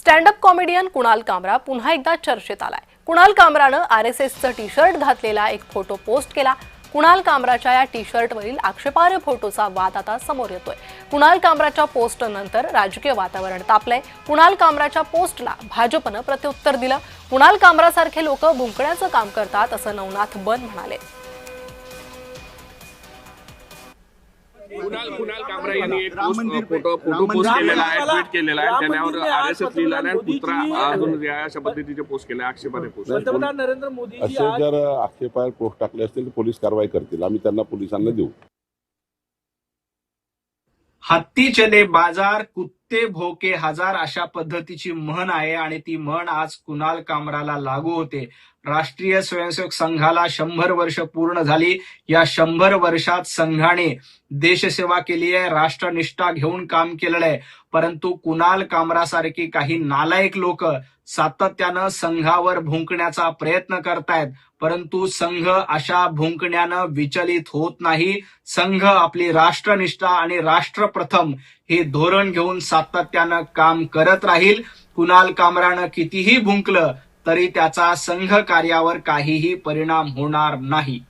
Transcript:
Stand up comedian Kunal कामरा पुन्हा एकदा चर्चेत आलाय. कुणाल कामरानं आर एस एसचं टी शर्ट घातलेला एक फोटो पोस्ट केला. कुणाल कामराच्या या टी शर्टवरील आक्षेपार्ह फोटोचा वाद आता समोर येतोय. कुणाल कामराच्या पोस्ट नंतर राजकीय वातावरण तापलंय. कुणाल कामराच्या पोस्टला भाजपनं प्रत्युत्तर दिलं. कुणाल कामरासारखे लोक भुंकण्याचं काम करतात असं नवनाथ बन म्हणाले. कुणाल कुणाल कामरा यांनी एक पोस्ट फोटो फोटो पोस्ट केलेला आहे ट्विट केलेला आहे. त्याच्यावर आर एस एस लिहिला आणि पुत्रा अजून अशा पद्धतीचे पोस्ट केले आक्षेपाने पोस्ट पंतप्रधान नरेंद्र मोदीजी असे आज जर आक्षेपार्ह पोस्ट टाकले असतील तर पोलीस कारवाई करतील. आम्ही त्यांना पोलिसांना देऊ. हत्ती चले बाजार कुत्ते भोके हजार अशा पद्धतीची म्हण आहे आणि ती म्हण आज कुणाल कामराला लागू होते. राष्ट्रीय स्वयंसेवक संघाला शंभर वर्ष पूर्ण झाली. या शंभर वर्षात संघाने देशसेवा केली आहे राष्ट्रनिष्ठा घेऊन काम केलेलं आहे. परंतु कुणाल कामरासारखी काही नालायक लोक सातत्यानं संघावर भुंकण्याचा प्रयत्न करतायत. परंतु संघ अशा भुंकण्यानं विचलित होत नाही. संघ आपली राष्ट्रनिष्ठा आणि राष्ट्रप्रथम हे धोरण घेऊन सा सातत्यानं काम करत राहील. कुणाल कामरानं कितीही भुंकलं तरी त्याचा संघ कार्यावर काहीही परिणाम होणार नाही.